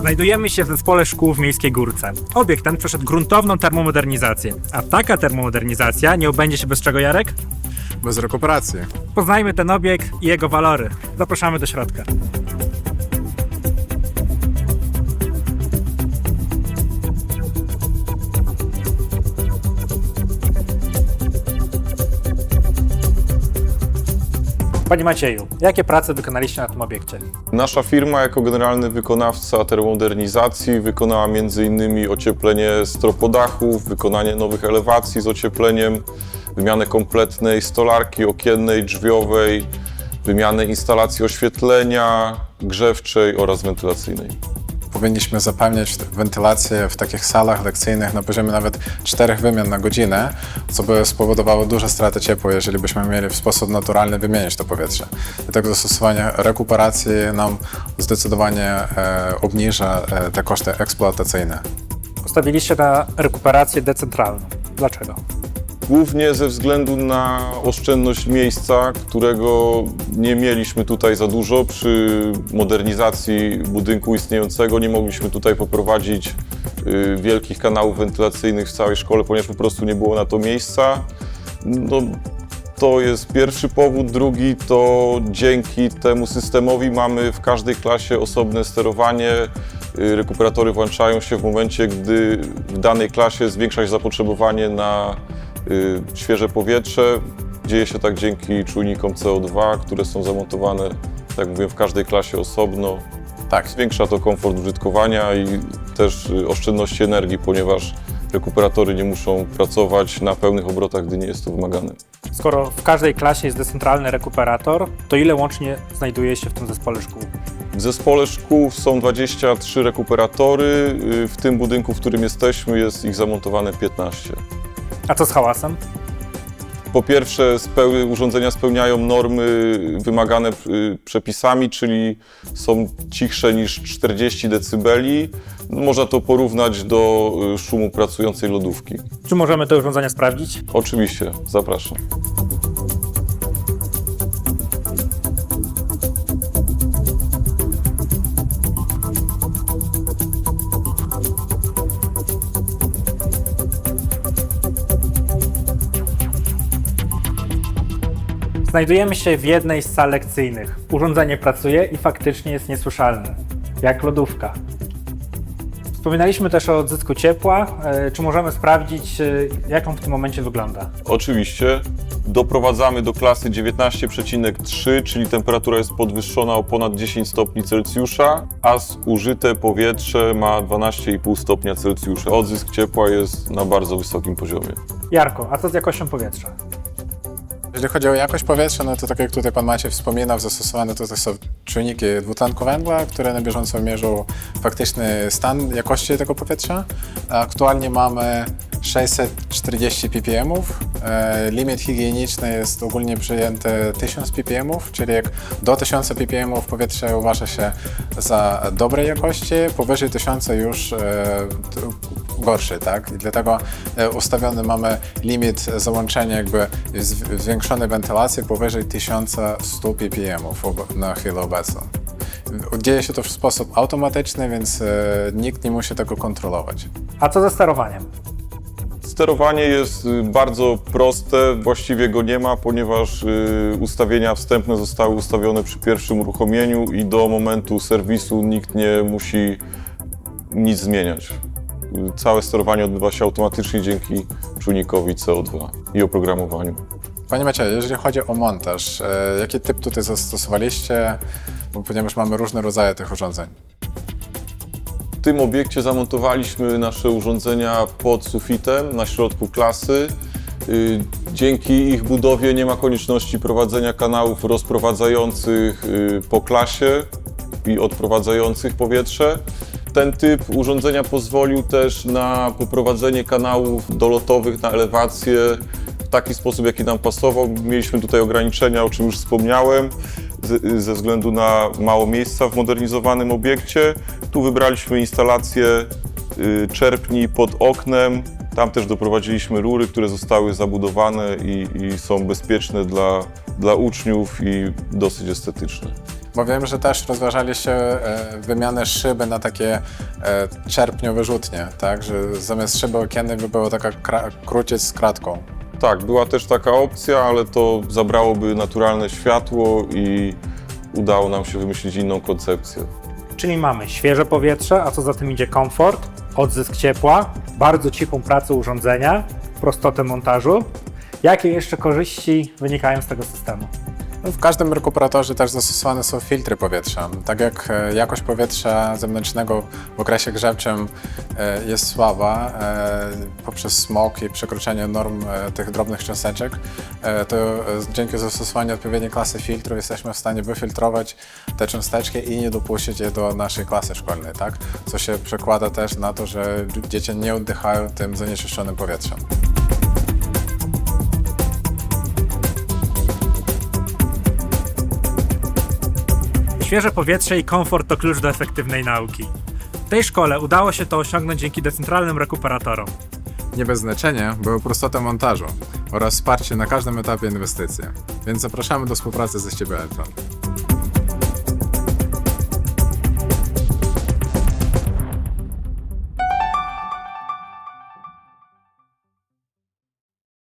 Znajdujemy się w zespole szkół w Miejskiej Górce. Obiekt ten przeszedł gruntowną termomodernizację. A taka termomodernizacja nie obędzie się bez czego, Jarek? Bez rekuperacji. Poznajmy ten obiekt i jego walory. Zapraszamy do środka. Panie Macieju, jakie prace wykonaliście na tym obiekcie? Nasza firma jako generalny wykonawca termomodernizacji wykonała m.in. ocieplenie stropodachów, wykonanie nowych elewacji z ociepleniem, wymianę kompletnej stolarki okiennej, drzwiowej, wymianę instalacji oświetlenia grzewczej oraz wentylacyjnej. Powinniśmy zapewnić wentylację w takich salach lekcyjnych na poziomie nawet czterech wymian na godzinę, co by spowodowało duże straty ciepła, jeżeli byśmy mieli w sposób naturalny wymienić to powietrze. Dlatego zastosowanie rekuperacji nam zdecydowanie e, obniża e, te koszty eksploatacyjne. Postawiliście na rekuperację decentralną. Dlaczego? Głównie ze względu na oszczędność miejsca, którego nie mieliśmy tutaj za dużo. Przy modernizacji budynku istniejącego nie mogliśmy tutaj poprowadzić y, wielkich kanałów wentylacyjnych w całej szkole, ponieważ po prostu nie było na to miejsca. No, to jest pierwszy powód. Drugi to dzięki temu systemowi mamy w każdej klasie osobne sterowanie. Y, Rekuperatory włączają się w momencie, gdy w danej klasie zwiększa się zapotrzebowanie na świeże powietrze. Dzieje się tak dzięki czujnikom CO2, które są zamontowane, tak jak mówiłem, w każdej klasie osobno. Tak, Zwiększa to komfort użytkowania i też y, oszczędności energii, ponieważ rekuperatory nie muszą pracować na pełnych obrotach, gdy nie jest to wymagane. Skoro w każdej klasie jest decentralny rekuperator, to ile łącznie znajduje się w tym zespole szkół? W zespole szkół są 23 rekuperatory. y, W tym budynku, w którym jesteśmy, jest ich zamontowane 15. A co z hałasem? Po pierwsze, speł- urządzenia spełniają normy wymagane y, przepisami, czyli są cichsze niż 40 dB. Można to porównać do y, szumu pracującej lodówki. Czy możemy te urządzenia sprawdzić? Oczywiście, zapraszam. Znajdujemy się w jednej z sal lekcyjnych. Urządzenie pracuje i faktycznie jest niesłyszalne. Jak lodówka. Wspominaliśmy też o odzysku ciepła. E, Czy możemy sprawdzić, e, jak on w tym momencie wygląda? Oczywiście doprowadzamy do klasy 19,3, czyli temperatura jest podwyższona o ponad 10 stopni Celsjusza, a zużyte powietrze ma 12,5 stopnia Celsjusza. Odzysk ciepła jest na bardzo wysokim poziomie. Jarko, a co z jakością powietrza? Jeżeli chodzi o jakość powietrza, no to tak jak tutaj Pan Maciej wspominał, zastosowane tutaj są czujniki dwutlenku węgla, które na bieżąco mierzą faktyczny stan jakości tego powietrza. Aktualnie mamy 640 ppm. E, Limit higieniczny jest ogólnie przyjęty 1000 ppm, czyli jak do 1000 ppm powietrze uważa się za dobrej jakości, powyżej 1000 już e, gorszy, tak? I dlatego e, ustawiony mamy limit załączenia jakby zwiększonej wentylacji powyżej 1100 ppm na chwilę obecną. Dzieje się to w sposób automatyczny, więc e, nikt nie musi tego kontrolować. A co ze sterowaniem? Sterowanie jest y, bardzo proste, właściwie go nie ma, ponieważ y, ustawienia wstępne zostały ustawione przy pierwszym uruchomieniu i do momentu serwisu nikt nie musi nic zmieniać. Całe sterowanie odbywa się automatycznie dzięki czujnikowi CO2 i oprogramowaniu. Panie Macieju, jeżeli chodzi o montaż, e, jaki typ tutaj zastosowaliście? Bo ponieważ mamy różne rodzaje tych urządzeń. W tym obiekcie zamontowaliśmy nasze urządzenia pod sufitem na środku klasy. Y, Dzięki ich budowie nie ma konieczności prowadzenia kanałów rozprowadzających y, po klasie i odprowadzających powietrze. Ten typ urządzenia pozwolił też na poprowadzenie kanałów dolotowych na elewację w taki sposób, jaki nam pasował. Mieliśmy tutaj ograniczenia, o czym już wspomniałem, ze względu na mało miejsca w modernizowanym obiekcie. Tu wybraliśmy instalację y, czerpni pod oknem. Tam też doprowadziliśmy rury, które zostały zabudowane i, i są bezpieczne dla, dla uczniów i dosyć estetyczne. Bo wiem, że też rozważaliście e, wymianę szyby na takie e, czerpnio-wyrzutnie, tak? Że zamiast szyby okiennej by była taka kruciec z kratką. Tak, była też taka opcja, ale to zabrałoby naturalne światło i udało nam się wymyślić inną koncepcję. Czyli mamy świeże powietrze, a co za tym idzie komfort, odzysk ciepła, bardzo cichą pracę urządzenia, prostotę montażu. Jakie jeszcze korzyści wynikają z tego systemu? No, W każdym rekuperatorze też zastosowane są filtry powietrza. Tak jak e, jakość powietrza zewnętrznego w okresie grzewczym e, jest słaba e, poprzez smog i przekroczenie norm tych drobnych cząsteczek, to dzięki zastosowaniu odpowiedniej klasy filtrów jesteśmy w stanie wyfiltrować te cząsteczki i nie dopuścić je do naszej klasy szkolnej, tak? Co się przekłada też na to, że dzieci nie oddychają tym zanieczyszczonym powietrzem. Świeże powietrze i komfort to klucz do efektywnej nauki. W tej szkole udało się to osiągnąć dzięki decentralnym rekuperatorom. Nie bez znaczenia była prostota montażu oraz wsparcie na każdym etapie inwestycji. Więc zapraszamy do współpracy ze Ściebie Elektron.